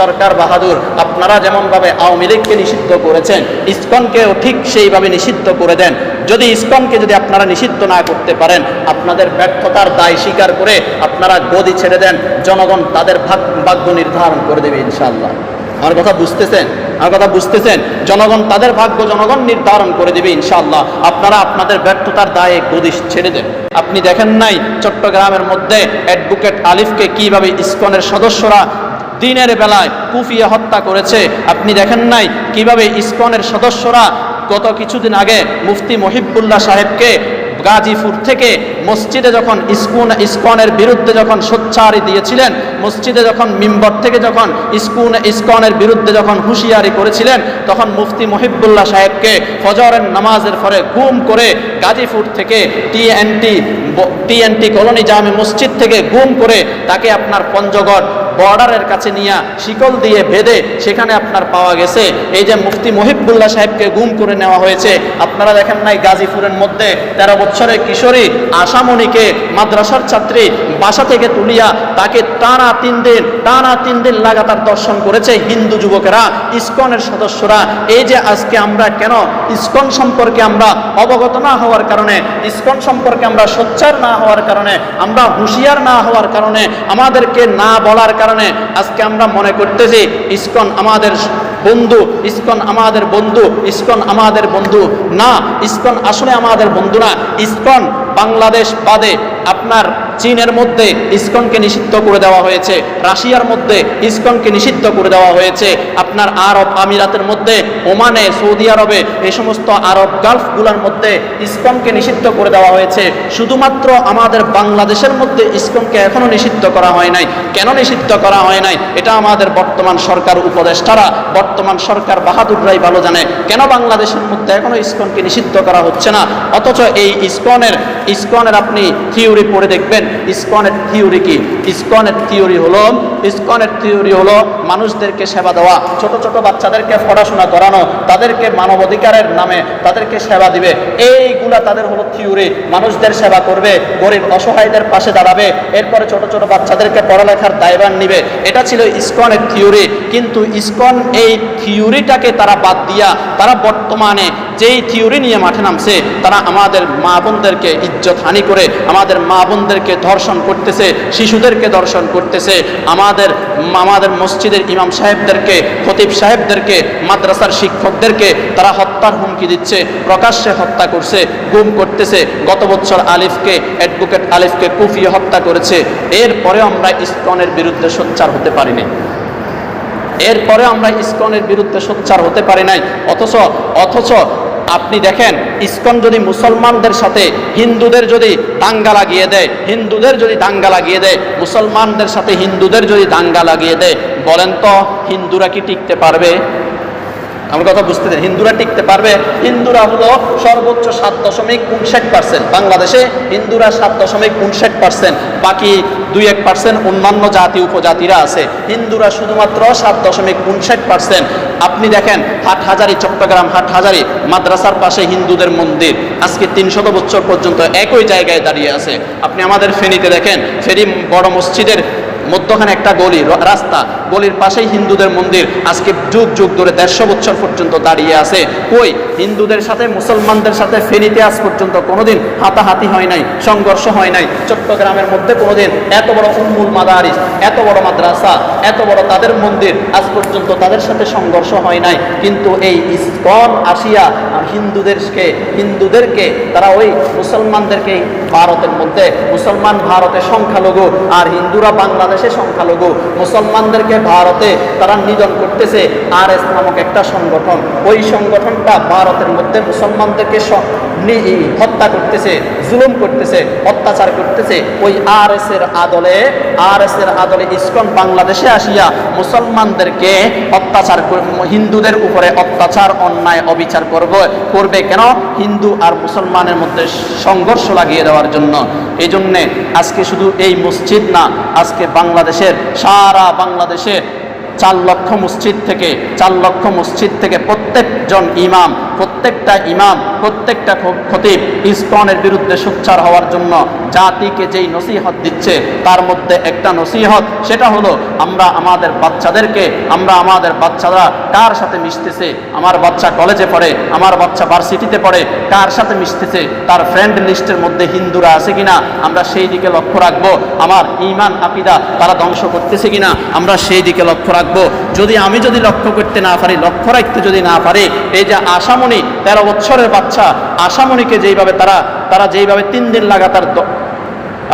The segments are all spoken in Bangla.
সরকার বাহাদুর, আপনারা যেমনভাবে আওয়ামী লীগকে নিষিদ্ধ করেছেন, ইসকনকেও ঠিক সেইভাবে নিষিদ্ধ করে দেন। যদি ইসকনকে যদি আপনারা নিষিদ্ধ না করতে পারেন, আপনাদের ব্যর্থতার দায় স্বীকার করে আপনারা গদি ছেড়ে দেন, জনগণ তাদের ভাগ, ভাগ্য নির্ধারণ করে দেবে ইনশাআল্লাহ। আমার কথা বুঝতেছেন? আমার কথা বুঝতেছেন? জনগণ তাদের ভাগ্য জনগণ নির্ধারণ করে দেবে ইনশাআল্লাহ। আপনারা আপনাদের ব্যর্থতার দায়ে গদি ছেড়ে দেন। আপনি দেখেন নাই চট্টগ্রামের মধ্যে অ্যাডভোকেট আলিফকে কীভাবে ইসকনের সদস্যরা দিনের বেলায় কুফিয়ে হত্যা করেছে। আপনি দেখেন নাই কীভাবে ইসকনের সদস্যরা গত কিছুদিন আগে মুফতি মহিবুল্লাহ সাহেবকে গাজীপুর থেকে মসজিদে যখন ইস্কুন, ইস্কনের বিরুদ্ধে যখন সোচ্চারি দিয়েছিলেন, মসজিদে যখন মিম্বর থেকে যখন ইস্কুন, ইস্কনের বিরুদ্ধে যখন হুঁশিয়ারি করেছিলেন, তখন মুফতি মহিবুল্লাহ সাহেবকে ফজরের নামাজের পরে গুম করে গাজীপুর থেকে টিএনটি টিএনটি কলোনি জামে মসজিদ থেকে গুম করে তাকে আপনার পঞ্চগড় বর্ডারের কাছে নিয়ে শিকল দিয়ে বেঁধে সেখানে আপনার পাওয়া গেছে। এই যে মুফতি মহিবুল্লাহ সাহেবকে গুম করে নেওয়া হয়েছে, আপনারা দেখেন নাই গাজীপুরের মধ্যে তেরো বছরের কিশোরী আশামণিকে মাদ্রাসার ছাত্রী বাসা থেকে তুলিয়া তাকে টানা তিন দিন, টানা তিন দিন লাগাতার দর্শন করেছে হিন্দু যুবকেরা, ইস্কনের সদস্যরা। এই যে আজকে আমরা কেন ইস্কন সম্পর্কে আমরা অবগত না হওয়ার কারণে, ইস্কন সম্পর্কে আমরা সোচ্চার না হওয়ার কারণে, আমরা হুঁশিয়ার না হওয়ার কারণে আমাদেরকে না বলার কারণে আজকে আমরা মনে করতেছি, ইস্কন আমাদের বন্ধু, ইস্কন আমাদের বন্ধু, ইস্কন আমাদের বন্ধু। না, ইস্কন আসলে আমাদের বন্ধু না। ইস্কন বাংলাদেশ বাদে আপনার চীনের মধ্যে ইসকনকে নিষিদ্ধ করে দেওয়া হয়েছে, রাশিয়ার মধ্যে ইসকনকে নিষিদ্ধ করে দেওয়া হয়েছে। আপনার আরব আমিরাতের মধ্যে, ওমানে, সৌদি আরবে এই সমস্ত আরব গালফগুলোর মধ্যে ইসকনকে নিষিদ্ধ করে দেওয়া হয়েছে। শুধুমাত্র আমাদের বাংলাদেশের মধ্যে ইসকনকে এখনও নিষিদ্ধ করা হয় নাই। কেন নিষিদ্ধ করা হয় নাই? এটা আমাদের বর্তমান সরকার উপদেষ্টারা, বর্তমান সরকার বাহাদুররাই ভালো জানে। কেন বাংলাদেশের মধ্যে এখনও ইসকনকে নিষিদ্ধ করা হচ্ছে না? অথচ এই ইসকনের ইসকনের আপনি থিওরি পড়ে দেখবেন ইসকনের থিওরি কি? ইসকনের থিওরি হলো, ইসকনের থিওরি হলো মানুষদেরকে সেবা দেওয়া। ছোট ছোট বাচ্চাদেরকে পড়াশোনা করানো, তাদেরকে মানবাধিকারের নামে তাদেরকে সেবা দিবে। এইগুলা তাদের হলো থিওরি। মানুষদের সেবা করবে, গরিব অসহায়দের পাশে দাঁড়াবে, এরপরে ছোট ছোট বাচ্চাদেরকে পড়ালেখার দায়ভার নিবে। এটা ছিল ইসকনের থিওরি। কিন্তু ইসকন এই থিওরিটাকে তারা বাদ দিয়া, তারা বর্তমানে যেই থিওরি নিয়ে মাঠে নামছে, তারা আমাদের মা বোনদেরকে ইজ্জত হানি করে, আমাদের মা বোনদেরকে ধর্ষণ করতেছে, শিশুদেরকে ধর্ষণ করতেছে। আমাদের আমাদের মসজিদের ইমাম সাহেবদেরকে, খতিব সাহেবদেরকে, মাদ্রাসার শিক্ষকদেরকে তারা হত্যার হুমকি দিচ্ছে, প্রকাশ্যে হত্যা করছে, গুম করতেছে। গত বছর আলিফকে, অ্যাডভোকেট আলিফকে কুফিয়ে হত্যা করেছে। এরপরেও আমরা ইস্কনের বিরুদ্ধে সোচ্চার হতে পারিনি এরপরে আমরা ইস্কনের বিরুদ্ধে সোচ্চার হতে পারি নাই। অথচ অথচ আপনি দেখেন, ইস্কন যদি মুসলমানদের সাথে, হিন্দুদের যদি দাঙ্গা লাগিয়ে দেয়, হিন্দুদের যদি দাঙ্গা লাগিয়ে দেয়, মুসলমানদের সাথে হিন্দুদের যদি দাঙ্গা লাগিয়ে দেয়, বলেন তো হিন্দুরা কি টিকতে পারবে? আমার কথা বুঝতে দেন। হিন্দুরা টিকতে পারবে? হিন্দুরা হলো সর্বোচ্চ সাত দশমিক উনষাট পার্সেন্ট বাংলাদেশে হিন্দুরা সাত দশমিক উনষাট পার্সেন্ট বাকি দুই এক পার্সেন্ট অন্যান্য জাতি, উপজাতিরা আছে। হিন্দুরা শুধুমাত্র সাত দশমিক উনষাট পার্সেন্ট আপনি দেখেন হাট হাজারি চট্টগ্রাম হাটহাজারি, মাদ্রাসার পাশে হিন্দুদের মন্দির। আজকে তিনশত বছর পর্যন্ত একই জায়গায় দাঁড়িয়ে আছে। আপনি আমাদের ফেনীতে দেখেন ফেনী বড় মসজিদের মধ্যখানে একটা গলি রাস্তা। গলির পাশেই হিন্দুদের মন্দির। আজকে যুগ যুগ ধরে দেড়শো বছর পর্যন্ত দাঁড়িয়ে আছে। কই? হিন্দুদের সাথে, মুসলমানদের সাথে ফেনীতে আজ পর্যন্ত কোনোদিন হাতাহাতি হয় নাই, সংঘর্ষ হয় নাই। চট্টগ্রামের মধ্যে কোনোদিন এত বড় উম্মুল মাদারিস, এত বড় মাদ্রাসা, এত বড় তাদের মন্দির, আজ পর্যন্ত তাদের সাথে সংঘর্ষ হয় নাই। কিন্তু এই ইস্কন আসিয়া হিন্দুদেরকে হিন্দুদেরকে, তারা ওই মুসলমানদেরকে ভারতের মধ্যে, মুসলমান ভারতে সংখ্যালঘু আর হিন্দুরা বাংলাদেশে সংখ্যালঘু, মুসলমানদেরকে ভারতে তারা নিধন করতেছে। আর এস নামক একটা সংগঠন, ওই সংগঠনটা ভারতের মধ্যে মুসলমানদেরকে হত্যা করতেছে, জুলুম করতেছে, অত্যাচার করতেছে, ওই আর এস এর আদলে আর এস এর আদলে ইসকন বাংলাদেশে আসিয়া মুসলমানদেরকে অত্যাচার হিন্দুদের উপরে অত্যাচার, অন্যায়, অবিচার করব। করবে কেন? হিন্দু আর মুসলমানের মধ্যে সংঘর্ষ লাগিয়ে দেওয়ার জন্য। এই জন্যে আজকে শুধু এই মসজিদ না, আজকে বাংলাদেশের, সারা বাংলাদেশে চার লক্ষ মসজিদ থেকে, চার লক্ষ মসজিদ থেকে প্রত্যেকজন ইমাম, প্রত্যেকটা ইমাম, প্রত্যেকটা খতিব ইসকনের বিরুদ্ধে সোচ্চার হওয়ার জন্য জাতিকে যেই নসিহত দিচ্ছে, তার মধ্যে একটা নসিহত, সেটা হলো আমরা আমাদের বাচ্চাদেরকে, আমরা আমাদের বাচ্চারা কার সাথে মিশতেছে, আমার বাচ্চা কলেজে পড়ে, আমার বাচ্চা ভার্সিটিতে পড়ে, কার সাথে মিশতেছে, তার ফ্রেন্ড লিস্টের মধ্যে হিন্দুরা আছে কিনা, আমরা সেই দিকে লক্ষ্য রাখব, আমার ইমান আপিদা তারা ধ্বংস করতেছে কিনা, আমরা সেই দিকে লক্ষ্য রাখব। যদি আমি যদি লক্ষ্য করতে না পারি, লক্ষ্য রাখতে যদি না পারি, এই যে আশামণি, তেরো বছরের বাচ্চা, আশামণিকে যেইভাবে তারা তারা যেইভাবে তিন দিন লাগাতার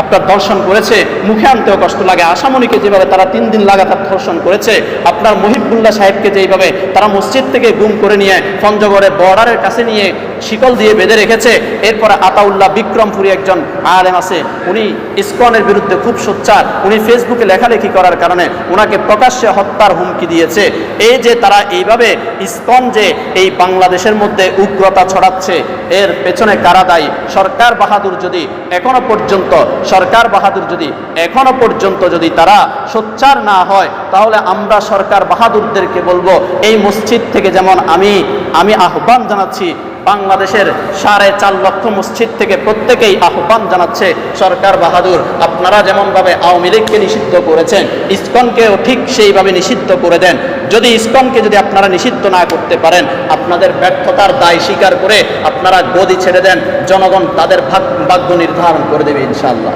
আপনার দর্শন করেছে, মুখে আনতেও কষ্ট লাগে। আশামণিকে যেভাবে তারা তিন দিন লাগাতার ধর্ষণ করেছে, আপনার মহিবুল্লাহ সাহেবকে যেইভাবে তারা মসজিদ থেকে গুম করে নিয়ে পঞ্চগড়ে বর্ডারের কাছে নিয়ে শিকল দিয়ে বেঁধে রেখেছে। এরপরে আতাউল্লাহ বিক্রমপুরী একজন আলেম আছে। উনি ইসকনের বিরুদ্ধে খুব সোচ্চার। উনি ফেসবুকে লেখালেখি করার কারণে ওনাকে প্রকাশ্যে হত্যার হুমকি দিয়েছে। এই যে তারা এইভাবে ইসকন যে এই বাংলাদেশের মধ্যে উগ্রতা ছড়াচ্ছে, এর পেছনে কারা দায়ী? সরকার বাহাদুর যদি এখনও পর্যন্ত, সরকার বাহাদুর যদি এখনও পর্যন্ত যদি তারা সোচ্চার না হয় তাহলে আমরা সরকার বাহাদুরদেরকে বলব, এই মসজিদ থেকে যেমন আমি আমি আহ্বান জানাচ্ছি, বাংলাদেশের সাড়ে চার লক্ষ মসজিদ থেকে প্রত্যেকেই আহ্বান জানাচ্ছে সরকার বাহাদুর। আপনারা যেমনভাবে আওয়ামী লীগকে নিষিদ্ধ করেছেন, ইসকনকেও ঠিক সেইভাবে নিষিদ্ধ করে দেন। যদি ইসকনকে যদি আপনারা নিষিদ্ধ না করতে পারেন, আপনাদের ব্যর্থতার দায় স্বীকার করে আপনারা গদি ছেড়ে দেন, জনগণ তাদের ভাগ- ভাগ্য নির্ধারণ করে দেবে ইনশাআল্লাহ।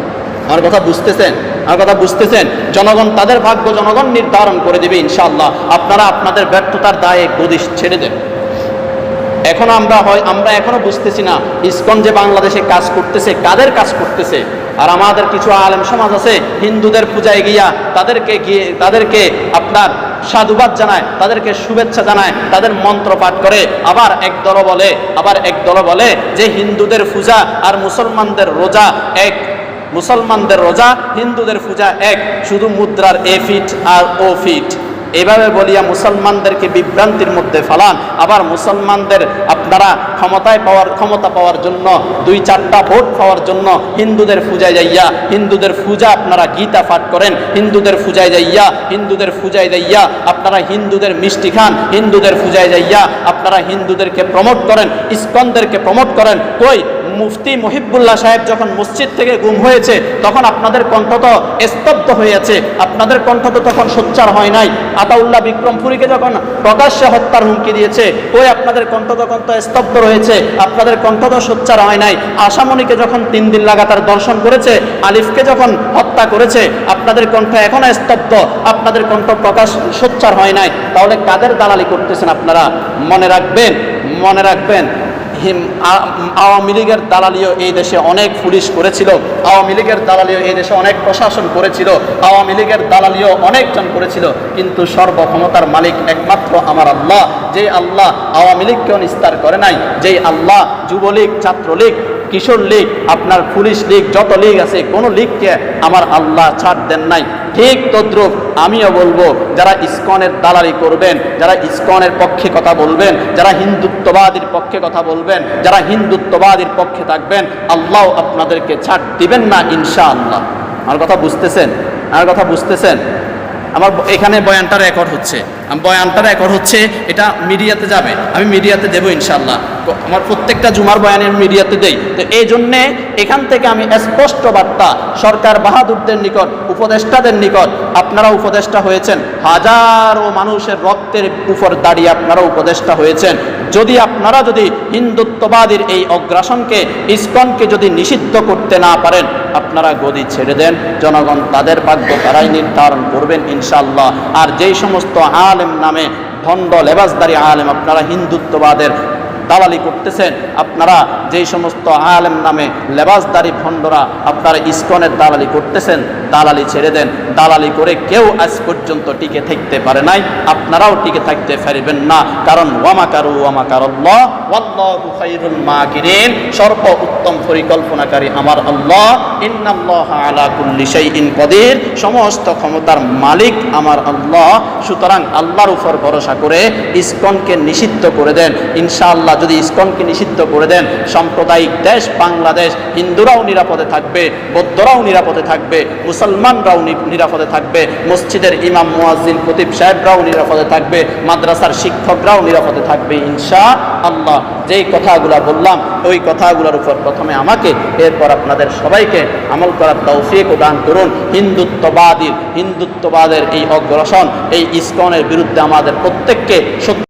আমার কথা বুঝতেছেন? আমার কথা বুঝতেছেন, জনগণ তাদের ভাগ্য জনগণ নির্ধারণ করে দেবে ইনশাআল্লাহ। আপনারা আপনাদের ব্যর্থতার দায়ে গদি ছেড়ে দেন। এখনও আমরা হয়, আমরা এখনও বুঝতেছি না, ইসকন যে বাংলাদেশে কাজ করতেছে, কাদের কাজ করতেছে। আর আমাদের কিছু আলেম সমাজ আছে, হিন্দুদের পূজায় গিয়া তাদেরকে গিয়ে, তাদেরকে আপনার সাধুবাদ জানায়, তাদেরকে শুভেচ্ছা জানায়, তাদের মন্ত্র পাঠ করে। আবার এক দল বলে, আবার এক দল বলে যে হিন্দুদের পূজা আর মুসলমানদের রোজা এক মুসলমানদের রোজা, হিন্দুদের পূজা এক, শুধু মুদ্রার এ ফিট আর ও ফিট। এভাবে বলিয়া মুসলমানদেরকে বিভ্রান্তির মধ্যে ফালান। আবার মুসলমানদের আপনারা ক্ষমতায় পাওয়ার, ক্ষমতা পাওয়ার জন্য দুই চারটা ভোট পাওয়ার জন্য হিন্দুদের পূজায় যাইয়া, হিন্দুদের পূজা আপনারা গীতা পাঠ করেন, হিন্দুদের পূজায় যাইয়া, হিন্দুদের পূজায় যাইয়া আপনারা হিন্দুদের মিষ্টি খান, হিন্দুদের পূজায় যাইয়া আপনারা হিন্দুদেরকে প্রমোট করেন, ইস্কনদেরকে প্রমোট করেন। কই? মুফতি মহিবুল্লাহ সাহেব যখন মসজিদ থেকে গুম হয়েছে, তখন আপনাদের কণ্ঠ তো স্তব্ধ হয়েছে আপনাদের কণ্ঠ তো তখন সোচ্চার হয় নাই। আতাউল্লাহ বিক্রমপুরীকে যখন প্রকাশ্যে হত্যার হুমকি দিয়েছে, ওই আপনাদের কণ্ঠ তখন তো স্তব্ধ রয়েছে। আপনাদের কণ্ঠ তো সোচ্চার হয় নাই। আশামণিকে যখন তিন দিন লাগাতার দর্শন করেছে, আলিফকে যখন হত্যা করেছে, আপনাদের কণ্ঠ এখনও স্তব্ধ। আপনাদের কণ্ঠ প্রকাশ সোচ্চার হয় নাই। তাহলে কাদের দালালি করতেছেন আপনারা? মনে রাখবেন মনে রাখবেন। হিম আওয়ামী লীগের দালালিও এই দেশে অনেক পুলিশ করেছিল, আওয়ামী লীগের দালালিও এই দেশে অনেক প্রশাসন করেছিল, আওয়ামী লীগের দালালিও অনেকজন করেছিল, কিন্তু সর্বক্ষমতার মালিক একমাত্র আমার আল্লাহ যে আল্লাহ আওয়ামী লীগকেও নিস্তার করে নাই, যেই আল্লাহ যুবলীগ, ছাত্রলীগ কিশোর লীগ, আপনার পুলিশ লীগ, যত লীগ আছে, কোনো লীগকে আমার আল্লাহ ছাড় দেন নাই। ঠিক তদ্রুপ, আমিও বলব, যারা ইস্কনের দালালি করবেন, যারা ইস্কনের পক্ষে কথা বলবেন, যারা হিন্দুত্ববাদীর পক্ষে কথা বলবেন, যারা হিন্দুত্ববাদীর পক্ষে থাকবেন, আল্লাহ আপনাদেরকে ছাড় দিবেন না ইনশা আল্লাহ আমার কথা বুঝতেছেন? আমার কথা বুঝতেছেন? আমার এখানে বয়ানটা রেকর্ড হচ্ছে। আম- বয়ানটা রেকর্ড হচ্ছে, এটা মিডিয়াতে যাবে। আমি মিডিয়াতে দেবো ইনশাল্লাহ আমার প্রত্যেকটা জুমার বয়ানে আমি মিডিয়াতে দেই। তো এই জন্যে এখান থেকে আমি স্পষ্ট বার্তা, সরকার বাহাদুরদের নিকট, উপদেষ্টাদের নিকট আপনারা উপদেষ্টা হয়েছেন। হাজারো মানুষের রক্তের উপর দাঁড়িয়ে আপনারা উপদেষ্টা হয়েছেন। যদি আপনারা যদি হিন্দুত্ববাদীর এই অগ্রাসনকে, ইস্কনকে যদি নিষিদ্ধ করতে না পারেন, আপনারা গদি ছেড়ে দেন। জনগণ তাদের ভাগ্য তারাই নির্ধারণ করবেন ইনশাল্লাহ আর যেই সমস্ত আলেম নামে ভণ্ড লেবাসদারি আলেম আপনারা হিন্দুত্ববাদের দালালি করতেছেন। আপনারা যেই সমস্ত আলেম নামে লেবাসদারি ভণ্ডরা আপনারা ইস্কনের দালালি করতেছেন। দালালি ছেড়ে দেন। দালালি করে কেউ আজ পর্যন্ত টিকে থাকতে পারে নাই। আপনারাও টিকে থাকতে পারবেন না। কারণ ওয়ামাকারু ওয়ামাকারল্লাহ, ওয়াল্লাহু খায়রুল মাকিরিন সর্ব উত্তম পরিকল্পনাকারী আমার আল্লাহ। ইন্নাল্লাহ আলা কুল্লি শাইইন কদির। সমস্ত ক্ষমতার মালিক আমার আল্লাহ। সুতরাং আল্লাহর উপর ভরসা করে ইসকনকে নিষিদ্ধ করে দেন। ইনশাআল্লাহ যদি ইসকনকে নিষিদ্ধ করে দেন, সাম্প্রদায়িক দেশ বাংলাদেশ, হিন্দুরাও নিরাপদে থাকবে, বৌদ্ধরাও নিরাপদে থাকবে, মুসলিম মুসলমানরাও নিরাপদে থাকবে। মসজিদের ইমাম, মুয়াজ্জিন, খতিব সাহেবরাও নিরাপদে থাকবে। মাদ্রাসার শিক্ষকরাও নিরাপদে থাকবে ইনশা আল্লাহ। যেই কথাগুলো বললাম, ওই কথাগুলোর উপর প্রথমে আমাকে, এরপর আপনাদের সবাইকে আমল করার তৌফিক ও দান করুন। হিন্দুত্ববাদীর হিন্দুত্ববাদের এই অগ্রসন এই ইস্কনের বিরুদ্ধে আমাদের প্রত্যেককে সত্য